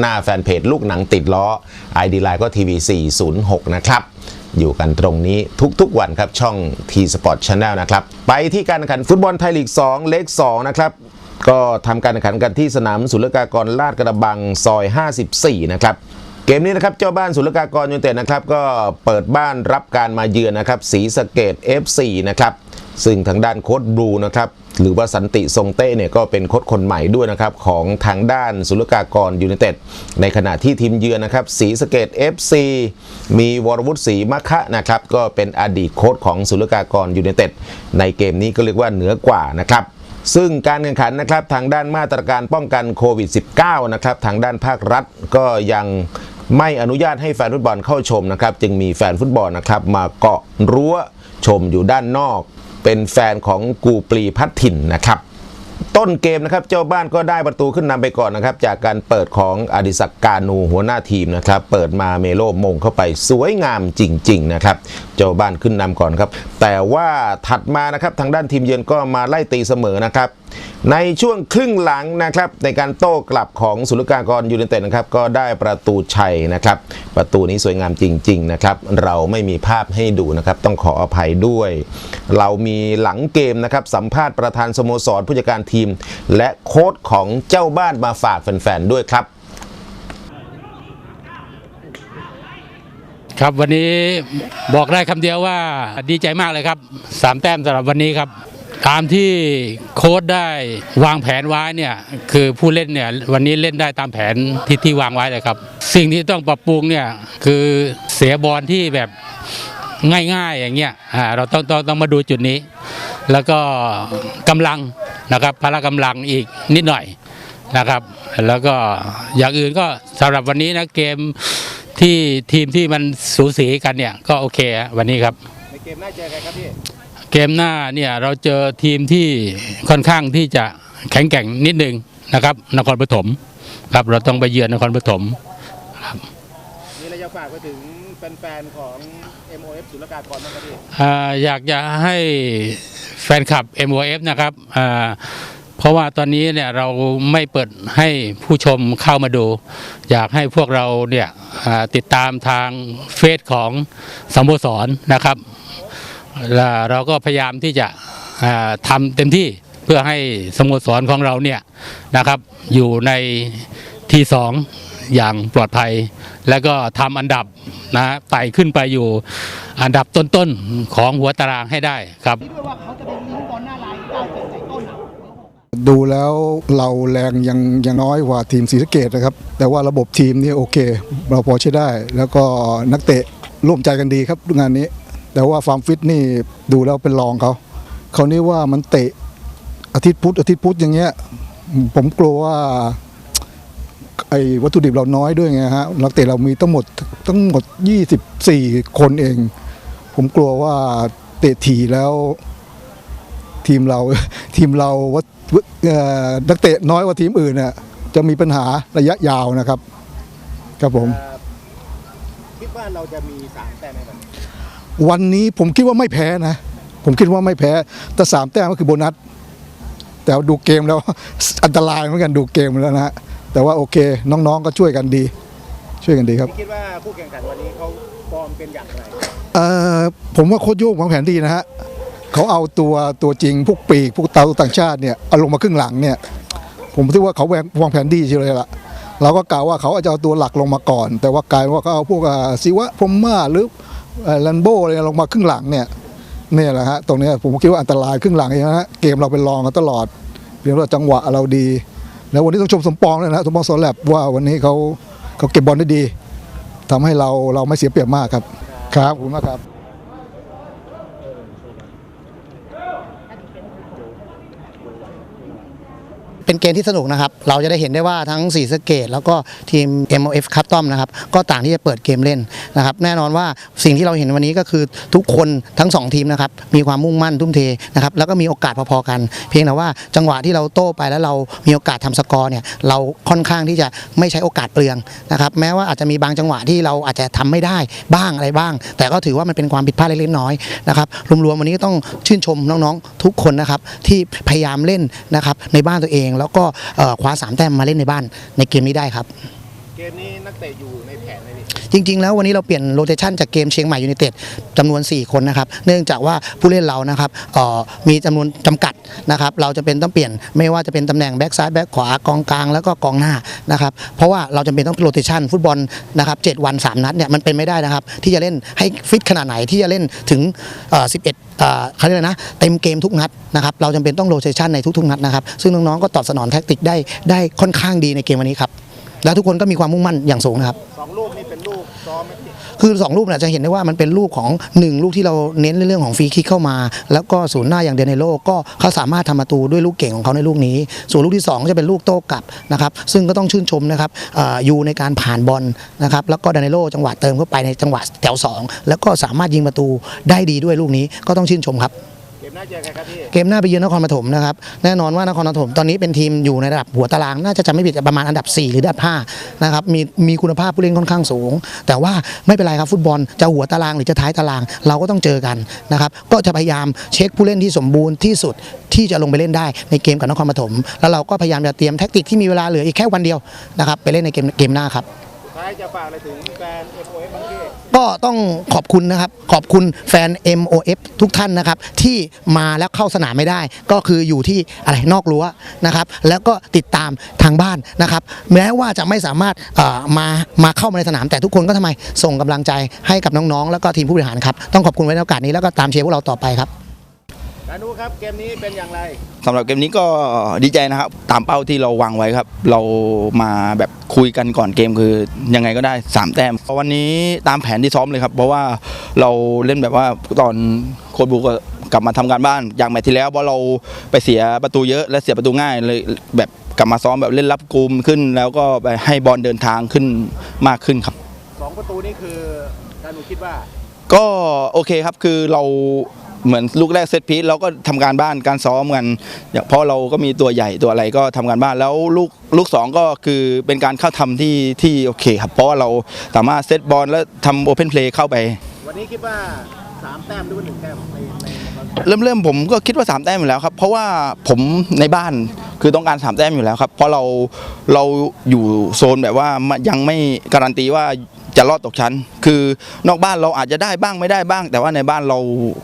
หน้าแฟนเพจลูกหนังติดล้อ ID Line ก็ทีวี406 นะครับ อยู่กันตรงนี้ทุกๆวันครับ ช่อง T Sport Channel นะครับ ไปที่การแข่งขันฟุตบอลไทยลีก 2 เลข 2 นะครับก็ทำการแข่งขันกันที่สนามศุลกากรลาดกระบังซอย 54 นะครับเกมนี้นะครับเจ้าบ้านศุลกากรยูไนเต็ดนะครับก็เปิดบ้านรับการมาเยือนนะครับศรีสะเกด FC นะครับซึ่งทางด้านโค้ชบลูนะครับ หรือว่าสันติทรงเต้เนี่ยก็เป็นโค้ชคนใหม่ด้วยนะครับ ของทางด้านศุลกากรยูไนเต็ดในขณะที่ทีมเยือนนะครับศรีสเกด FC มีวรวุฒิศรีมะคะนะครับ ก็เป็นอดีตโค้ชของศุลกากรยูไนเต็ดในเกมนี้ก็เรียกว่าเหนือกว่านะครับซึ่งการแข่งขันนะครับทางด้านมาตรการป้องกันโควิด -19 นะครับทางด้านภาครัฐก็ยังไม่อนุญาตให้แฟนฟุตบอลเข้าชมนะครับ จึงมีแฟนฟุตบอลนะครับมาเกาะรั้วชมอยู่ด้านนอก เป็นแฟนของกูปลีพัดถิ่นนะครับ ต้นเกมนะครับเจ้าบ้านก็ได้ประตูขึ้นนำไปก่อนนะครับ จากการเปิดของอดิศักกานูหัวหน้าทีมนะครับ เปิดมาเมโลมงเข้าไปสวยงามจริง ๆ นะครับ เจ้าบ้านขึ้นนำก่อนครับ แต่ว่าถัดมานะครับทางด้านทีมเยือนก็มาไล่ตีเสมอนะครับ ในช่วงครึ่งหลังนะครับในการโต้กลับของสุลกากรยูไนเต็ดนะครับก็ได้ประตูชัยนะครับ ประตูนี้สวยงามจริง ๆ นะครับ เราไม่มีภาพให้ดูนะครับ ต้องขออภัยด้วย เรามีหลังเกมนะครับ สัมภาษณ์ประธานสโมสรผู้จัดการทีม และโค้ชของเจ้าบ้านมาฝากแฟนๆด้วยครับ ครับวันนี้บอกได้คำเดียวว่าดีใจมากเลยครับสามแต้มสำหรับวันนี้ครับ ตามที่โค้ชได้วางแผนไว้เนี่ยคือผู้เล่นเนี่ยวันนี้เล่นได้ตามแผนที่ที่วางไว้เลยครับ สิ่งที่ต้องปรับปรุงเนี่ยคือเสียบอลที่แบบง่ายๆอย่างเงี้ยอ่าเราต้องต้องต้องมาดูจุดนี้ แล้วก็กำลังนะครับพละกำลังอีกนิดหน่อยนะครับ แล้วก็อย่างอื่นก็สำหรับวันนี้นะเกมที่ทีมที่มันสูสีกันเนี่ยก็โอเควันนี้ครับในเกมน้าเจอใครครับพี่ เกมหน้าเนี่ยเราเจอทีมที่ค่อนข้างที่จะแข็งแกร่งนิดนึงนะครับ นครปฐมครับเราต้องไปเยือนนครปฐมมีอะไรจะฝากไปถึงแฟนๆของ MOF ศุลกากรบ้างครับพี่อ่าอยากจะให้แฟนคลับ MOF นะครับอ่าเพราะว่าตอนนี้เนี่ยเราไม่เปิดให้ผู้ชมเข้ามาดู อยากให้พวกเราเนี่ยอ่าติดตามทางเฟซของสโมสรนะครับและ เราก็พยายามที่จะอ่าทำเต็มที่เพื่อให้สโมสรของเราเนี่ยนะครับอยู่ในที่สองอย่างปลอดภัย แล้วก็ทำอันดับนะไต่ขึ้นไปอยู่อันดับต้นๆของหัวตารางให้ได้ครับดูแล้วเราแรงยังยังน้อยกว่าทีมศรีสะเกดนะครับ แต่ว่าระบบทีมนี่โอเค เราพอใช้ได้ แล้วก็นักเตะร่วมใจกันดีครับงานนี้ แต่ว่าความฟิตนี่ดูแล้วเป็นรองเขาเขานี่ว่ามันเตะอาทิตย์พุธอาทิตย์พุธอย่างเงี้ย ผมกลัวว่าไอ้วัตถุดิบเราน้อยด้วยไงฮะนักเตะเรามีทั้งหมดทั้งหมด 24 คนเอง ผมกลัวว่าเตะถี่แล้ว ทีมเราทีมเราวัดเอ่อนักเตะน้อยกว่าทีมอื่นเนี่ยจะมีปัญหาระยะยาวนะครับ ครับผม คิดว่าเราจะมีสามแต้มไหมครับ วันนี้ผมคิดว่าไม่แพ้นะ ผมคิดว่าไม่แพ้ แต่สามแต้มก็คือโบนัส แต่ว่าดูเกมแล้วอันตรายเหมือนกันดูเกมแล้วนะฮะแต่ว่าโอเค น้องๆก็ช่วยกันดี ช่วยกันดีครับพี่คิดว่าผู้แข่งขันวันนี้เขาฟอร์มเป็นอย่างไรเอ่อผมว่าโค้ชโยกวางแผนดีนะฮะเขาเอาตัวตัวจริงพวกปีกพวกเตาต่างชาติเนี่ยเอาลงมาครึ่งหลังเนี่ย ผมคิดว่าเขาวางวางแผนดีเชียวเลยล่ะเราก็กล่าวว่าเขาอาจจะเอาตัวหลักลงมาก่อน แต่ว่ากลายว่าเขาเอาพวกอ่าศิวะพรหมมาหรือ แลนโบอะไรลงมาครึ่งหลังเนี่ยเนี่ยแหละฮะตรงนี้ผมคิดว่าอันตรายครึ่งหลังเองนะฮะเกมเราเป็นรองกันตลอดเพียงแต่จังหวะเราดี แล้ววันนี้ต้องชมสมปองเลยนะสมปองโซแลบว่าวันนี้เขาเขาเก็บบอลได้ดีทำให้เราเราไม่เสียเปรียบมากครับ ครับขอบคุณมากครับ เป็นเกมที่สนุกนะครับ เราจะได้เห็นได้ว่าทั้งสีสเกต แล้วก็ทีม MOF คัตตอมนะครับ ก็ต่างที่จะเปิดเกมเล่นนะครับ แน่นอนว่าสิ่งที่เราเห็นวันนี้ก็คือทุกคนทั้งสองทีมนะครับ มีความมุ่งมั่นทุ่มเทนะครับ แล้วก็มีโอกาสพอๆกัน เพียงแต่ว่าจังหวะที่เราโต้ไปแล้วเรามีโอกาสทำสกอร์เนี่ย เราค่อนข้างที่จะไม่ใช้โอกาสเปลืองนะครับ แม้ว่าอาจจะมีบางจังหวะที่เราอาจจะทำไม่ได้บ้างอะไรบ้าง แต่ก็ถือว่ามันเป็นความผิดพลาดเล็กๆน้อยๆนะครับ รวมๆวันนี้ก็ต้องชื่นชมน้องๆ ทุกคนนะครับที่พยายามเล่นนะครับในบ้านตัวเองแล้วก็เอ่อคว้าสามแต้มมาเล่นในบ้านในเกมนี้ได้ครับเกมนี้นักเตะอยู่ในแผนเลยพี่จริง ๆ แล้ววันนี้เราเปลี่ยนโรเตชันจากเกมเชียงใหม่ยูไนเต็ดจำนวน 4 คนนะครับ เนื่องจากว่าผู้เล่นเรานะครับเอ่อมีจำนวนจำกัดนะครับ เราจะเป็นต้องเปลี่ยนไม่ว่าจะเป็นตำแหน่งแบ็กซ้ายแบ็กขวากองกลางแล้วก็กองหน้านะครับ เพราะว่าเราจำเป็นต้องโรเตชันฟุตบอลนะครับ7วัน 3 นัดเนี่ยมันเป็นไม่ได้นะครับ ที่จะเล่นให้ฟิตขนาดไหนที่จะเล่นถึงเอ่อ11 เอ่อเขาเรียกนะเต็มเกมทุกนัดนะครับเราจำเป็นต้องโรเตชันในทุกๆนัดนะครับซึ่งน้องๆก็ตอบสนองแท็กติกได้ได้ค่อนข้างดีในเกมวันนี้ครับแล้วทุกคนก็มีความมุ่งมั่นอย่างสูงนะครับ คือ2ลูกเนี่ยจะเห็นได้ว่ามันเป็นลูกของ 1 ลูกที่เราเน้นในเรื่องของฟรีคิกเข้ามา แล้วก็ศูนย์หน้าอย่างเดนเนโลก็เขาสามารถทำประตูด้วยลูกเก่งของเขาในลูกนี้ ส่วนลูกที่2ก็จะเป็นลูกโต้กลับนะครับซึ่งก็ต้องชื่นชมนะครับอ่ออยู่ในการผ่านบอลนะครับแล้วก็เดนเนโลจังหวะเติมเข้าไปในจังหวะแถว 2 แล้วก็สามารถยิงประตูได้ดีด้วยลูกนี้ก็ต้องชื่นชมครับ กมหน้าเจอกันครับพี่เกมหน้าไปเยือนนครปฐมนะครับแน่นอนว่านครปฐมตอนนี้เป็นทีมอยู่ในระดับหัวตารางน่าจะจำไม่ผิดประมาณอันดับ 4 หรืออันดับ5นะครับมีมีคุณภาพผู้เล่นค่อนข้างสูง แต่ว่าไม่เป็นไรครับฟุตบอลจะหัวตารางหรือจะท้ายตาราง เราก็ต้องเจอกันนะครับก็จะพยายามเช็คผู้เล่นที่สมบูรณ์ที่สุดที่จะลงไปเล่นได้ในเกมกับนครปฐมแล้วเราก็พยายามจะเตรียมแท็กติกที่มีเวลาเหลืออีกแค่วันเดียวนะครับไปเล่นในเกมเกมหน้าครับสุดท้ายจะฝากอะไรถึงแฟน MOF บ้างพี่ ก็ต้องขอบคุณนะครับ ขอบคุณแฟน MOF ทุกท่านนะครับ ที่มาแล้วเข้าสนามไม่ได้ ก็คืออยู่ที่อะไรนอกรั้วนะครับ แล้วก็ติดตามทางบ้านนะครับ แม้ว่าจะไม่สามารถเอ่อมามาเข้ามาในสนามแต่ทุกคนก็ทำไมส่งกำลังใจให้กับน้องๆ แล้วก็ทีมผู้บริหารครับต้องขอบคุณไว้ในโอกาสนี้แล้วก็ตามเชียร์พวกเราต่อไปครับ การดูครับเกมนี้เป็นอย่างไรสำหรับเกมนี้ก็ดีใจนะครับ ตามเป้าที่เราวางไว้ครับ เรามาแบบคุยกันก่อนเกมคือยังไงก็ได้ 3 แต้มวันนี้ตามแผนที่ซ้อมเลยครับ เพราะว่าเราเล่นแบบว่าตอนโค้ชบูก็กลับมาทำการบ้านอย่างแมตช์ที่แล้วเพราะเราไปเสียประตูเยอะและเสียประตูง่ายเลยแบบกลับมาซ้อมแบบเล่นรับกลุ่มขึ้น แล้วก็ไปให้บอลเดินทางขึ้นมากขึ้นครับสองประตูนี่คือการดูคิดว่า ก็โอเคครับคือเรา เหมือนลูกแรกเซตพีซเราก็ทำการบ้านการซ้อมกันเพราะเราก็มีตัวใหญ่ตัวอะไรก็ทำการบ้านแล้วลูกลูกสองก็คือเป็นการเข้าทำที่ที่โอเคครับเพราะว่าเราสามารถเซตบอลแล้วทำโอเพนเพลย์เข้าไป วันนี้คิดว่าสามแต้มหรือว่าหนึ่งแต้มเริ่มเริ่มผมก็คิดว่า 3 แต้มอยู่แล้วครับเพราะว่าผมในบ้านคือต้องการ3แต้มอยู่แล้วครับเพราะเราเราอยู่โซนแบบว่ายังไม่การันตีว่า จะรอดตกชั้น คือนอกบ้านเราอาจจะได้บ้างไม่ได้บ้าง แต่ว่าในบ้านเรา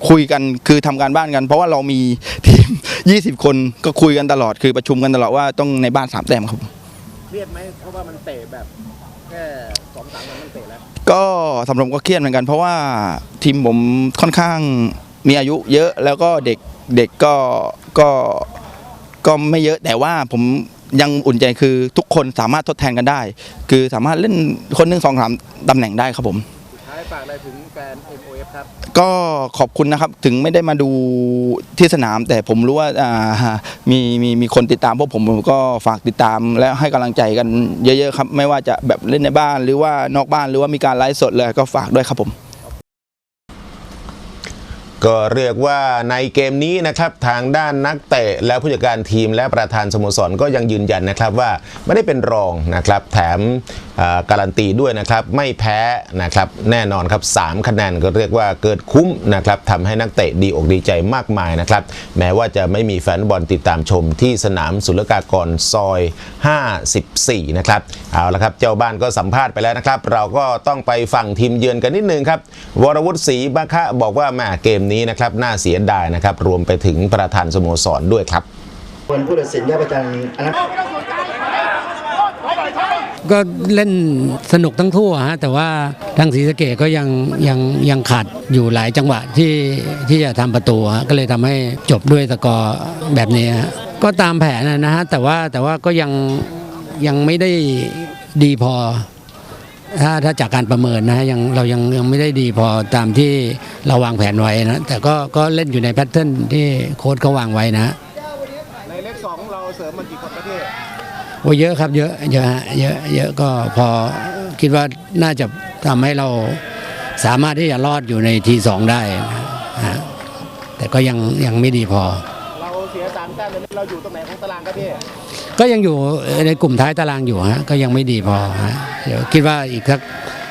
คุยกันคือทำการบ้านกัน เพราะว่าเรามีทีม 20 คนก็คุยกันตลอดคือประชุมกันตลอดว่าต้องในบ้าน3แต้มครับเครียดไหมเพราะว่ามันเตะแบบแค่สองสามวันมันเตะแล้วก็สำหรับผมก็เครียดเหมือนกัน เพราะว่าทีมผมค่อนข้างมีอายุเยอะแล้วก็เด็กเด็กก็ก็ก็ไม่เยอะแต่ว่าผม ยังอุ่นใจคือทุกคนสามารถทดแทนกันได้ คือสามารถเล่นคนหนึ่งสองสามตำแหน่งได้ครับผมสุดท้ายฝากอะไรถึงแฟน MOF ครับ ก็ขอบคุณนะครับถึงไม่ได้มาดูที่สนาม แต่ผมรู้ว่าอ่ามีมีมีคนติดตามพวกผมผมก็ฝากติดตามและให้กำลังใจกันเยอะๆครับ ไม่ว่าจะแบบเล่นในบ้านหรือว่านอกบ้านหรือว่ามีการไลฟ์สดเลยก็ฝากด้วยครับผม ก็เรียกว่าในเกมนี้นะครับทางด้านนักเตะและผู้จัดการทีมและประธานสโมสรก็ยังยืนยันนะครับว่าไม่ได้เป็นรองนะครับแถม การันตีด้วยนะครับไม่แพ้นะครับแน่นอนครับ3คะแนนก็เรียกว่าเกิดคุ้มนะครับทำให้นักเตะดีอกดีใจมากมายนะครับแม้ว่าจะไม่มีแฟนบอลติดตามชมที่สนามศุลกากรซอย 54 นะครับเอาละครับเจ้าบ้านก็สัมภาษณ์ไปแล้วนะครับ เราก็ต้องไปฟังทีมเยือนกันนิดนึงครับวรวุฒิศรีบาคะบอกว่าแม่เกมนี้นะครับน่าเสียดายนะครับรวมไปถึงประธานสโมสรด้วยครับคนผู้ตัดสินได้ประจันอันนั้น ก็เล่นสนุกทั้งทั่วฮะแต่ว่าทางศรีสะเกดก็ยังยังยังขาดอยู่หลายจังหวะที่ที่จะทำประตูฮะก็เลยทำให้จบด้วยสกอร์แบบนี้ฮะก็ตามแผนนะฮะแต่ว่าแต่ว่าก็ยังยังไม่ได้ดีพอ ถ้าถ้าจากการประเมินนะฮะยังเรายังยังไม่ได้ดีพอตามที่เราวางแผนไว้นะแต่ก็ก็เล่นอยู่ในแพทเทิร์นที่โค้ชเขาวางไว้นะในเลขสองเราเสริมมากี่คน โอ้เยอะครับเยอะเยอะฮะเยอะเยอะก็พอคิดว่าน่าจะทำให้เราสามารถที่จะรอดอยู่ในทีสองได้นะฮะแต่ก็ยังยังไม่ดีพอ เราเสียสามแต้มเลยเราอยู่ตรงไหนของตารางครับพี่ก็ยังอยู่ในกลุ่มท้ายตารางอยู่ฮะก็ยังไม่ดีพอฮะเดี๋ยวคิดว่าอีกสัก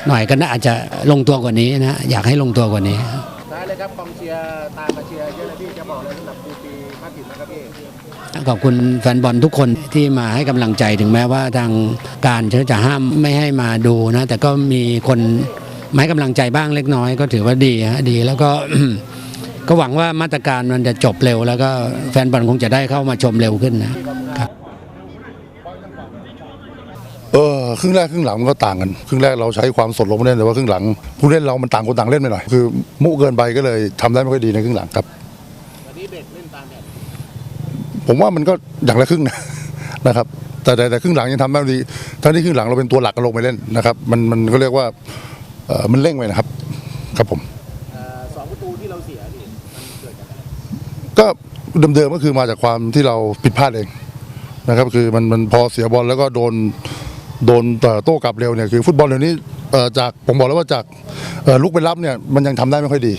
หน่อยก็น่าจะลงตัวกว่านี้นะอยากให้ลงตัวกว่านี้ท้ายเลยครับกองเชียร์ตามมาเชียร์เยอะเลยพี่จะบอกเลยสำหรับครูปีภาคถิ่นนะครับพี่ ขอบคุณแฟนบอลทุกคนที่มาให้กำลังใจถึงแม้ว่าทางการจะห้ามไม่ให้มาดูนะ แต่ก็มีคนมาให้กำลังใจบ้างเล็กน้อย ก็ถือว่าดีฮะดีแล้วก็ก็หวังว่ามาตรการมันจะจบเร็ว แล้วก็แฟนบอลคงจะได้เข้ามาชมเร็วขึ้นนะครับเออครึ่งแรกครึ่งหลังมันก็ต่างกันครึ่งแรกเราใช้ความสดลงมาเล่นแต่ว่าครึ่งหลังผู้เล่นเรามันต่างคนต่างเล่นไปหน่อยคือ มุเกินไปก็เลยทำได้ไม่ค่อยดีในครึ่งหลังครับ วันนี้เด็กเล่นตามแผน ผมว่ามันก็อย่างละครึ่งนะนะครับแต่แต่แต่ครึ่งหลังยังทำได้ไม่ดีทั้งที่ครึ่งหลังเราเป็นตัวหลักกันลงไปเล่นนะครับ มันมันก็เรียกว่าเออมันเร่งไปนะครับ ครับผม เอ่อสองประตูที่เราเสียนี่มันเกิดจากอะไรก็เดิมๆก็คือมาจากความที่เราผิดพลาดเองนะครับ คือมันมันพอเสียบอลแล้วก็โดนโดนเอ่อโต้กลับเร็วเนี่ยคือฟุตบอลเดี๋ยวนี้เอ่อจากผมบอกแล้วว่าจากเอ่อลุกไปรับเนี่ยมันยังทำได้ไม่ค่อยดี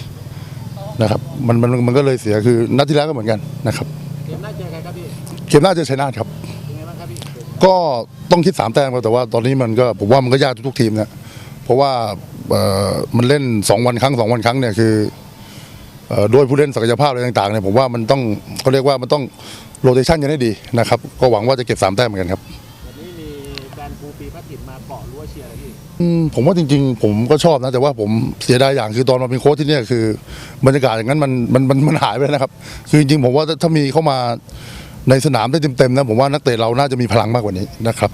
นะครับมันมันมันก็เลยเสียคือนัดที่แล้วก็เหมือนกันนะครับ เกมหน้าเจอชัยนาทครับเป็นไงบ้างครับพี่ก็ต้องคิดสามแต้มครับแต่ว่าตอนนี้มันก็ผมว่ามันก็ยากทุกๆทีมนะเพราะว่าเอ่อมันเล่นสองวันครั้งสองวันครั้งเนี่ยคือเอ่อด้วยผู้เล่นศักยภาพอะไรต่างๆเนี่ยผมว่ามันต้องเขาเรียกว่ามันต้องโรเตชันกันให้ดีนะครับ ก็หวังว่าจะเก็บสามแต้มเหมือนกันครับวันนี้มีแฟนครูปีพัฒถิ่นมาเกาะรั้วเชียร์เลยพี่อืมผมว่าจริง ๆ ผมก็ชอบนะแต่ว่าผมเสียดายอย่างคือตอนมาเป็นโค้ชที่เนี่ยคือบรรยากาศอย่างนั้นมันมันมันมันหายไปแล้วนะครับ คือจริงๆผมว่าถ้ามีเข้ามา ในสนามได้เต็มๆนะผมว่านักเตะเราน่าจะมีพลังมากกว่านี้นะครับ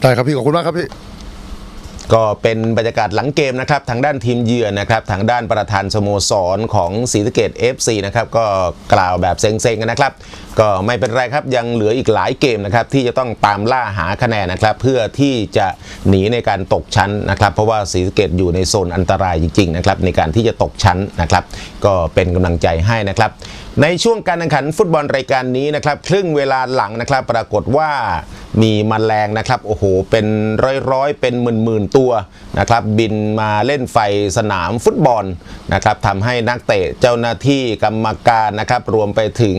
ได้ครับพี่ขอบคุณมากครับพี่ก็เป็นบรรยากาศหลังเกมนะครับทางด้านทีมเยือนนะครับทางด้านประธานสโมสรของศรีสะเกด FC นะครับก็กล่าวแบบเซ็งๆกันนะครับ ก็ไม่เป็นไรครับยังเหลืออีกหลายเกมนะครับที่จะต้องตามล่าหาคะแนนนะครับเพื่อที่จะหนีในการตกชั้นนะครับเพราะว่าศรีสะเกดอยู่ในโซนอันตรายจริงๆนะครับในการที่จะตกชั้นนะครับก็เป็นกำลังใจให้นะครับ ในช่วงการแข่งขันฟุตบอลรายการนี้นะครับครึ่งเวลาหลังนะครับ ปรากฏว่ามีมแมลงนะครับโอ้โหเป็นร้อยๆเป็นหมื่นๆตัวนะครับบินมาเล่นไฟสนามฟุตบอลนะครับทำให้นักเตะเจ้าหน้าที่กรรมการนะครับรวมไปถึง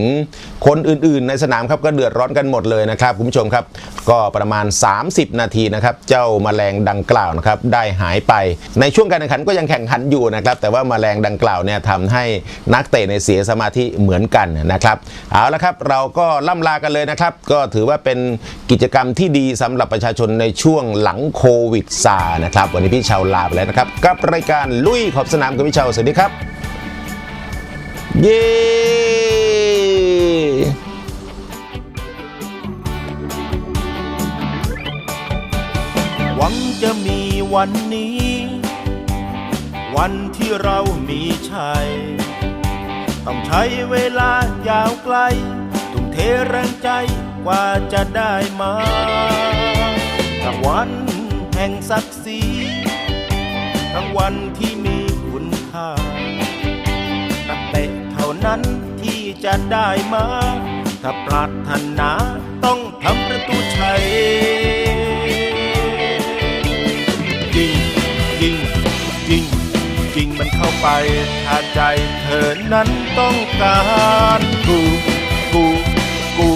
คนอื่นๆ ในสนามครับก็เดือดร้อนกันหมดเลยนะครับคุณผู้ชมครับ ก็ประมาณ 30 นาทีนะครับเจ้าแมลงดังกล่าวนะครับได้หายไป ในช่วงการแข่งขันก็ยังแข่งขันอยู่นะครับแต่ว่าแมลงดังกล่าวเนี่ยทำให้นักเตะในเสียสมาธิเหมือนกันนะครับเอาละครับเราก็ล่ำลากันเลยนะครับ ก็ถือว่าเป็นกิจกรรมที่ดีสำหรับประชาชนในช่วงหลังโควิดซานะครับ วันนี้พี่ชาวลาไปแล้วนะครับ กับรายการลุยขอบสนามกับพี่ชาวสวัสดีครับ เย้หวังจะมีวันนี้ วันที่เรามีชัย ต้องใช้เวลายาวไกล ทุ่มเทแรงใจกว่าจะได้มาทั้งวันแห่งศักดิ์ศรีทั้งวันที่มีคุณค่านักเตะเท่านั้นที่จะได้มา ถ้าปรารถนาต้อง นั้นต้องการกูกูกู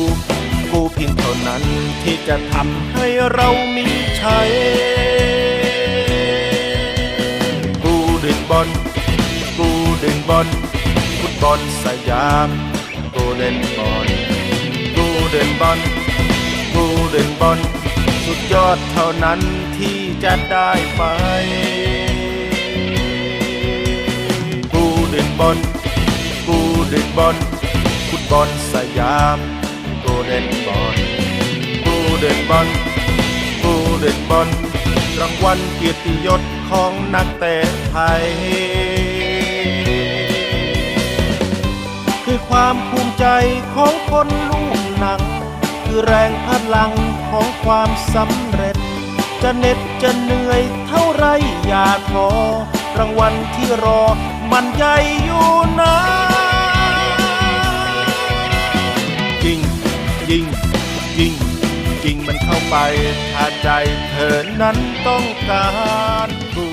กูเพียงเท่านั้นที่จะทำให้เรามีชัยกูดึงบอลกูดึงบอลฟุตบอลสยามกูเล่นบอลกูเดินบอลกูเดินบอลสุดยอดเท่านั้นที่จะได้ไปกูเดินบอล ดินบอลฟุตบอลสยามกูเดินบอลกูเดนบอลกูเดินบอลรางวัลเกียรติยศของนักเตะไทย คือความภูมิใจของคนลูกหนัง คือแรงพลังของความสำเร็จ จะเหน็ดจะเหนื่อยเท่าไรอย่าท้อรางวัลที่รอมันใหญ่อยู่นะ ยิงยิงยิงมันเข้าไปถ้าใจเธอนั้นต้องการกู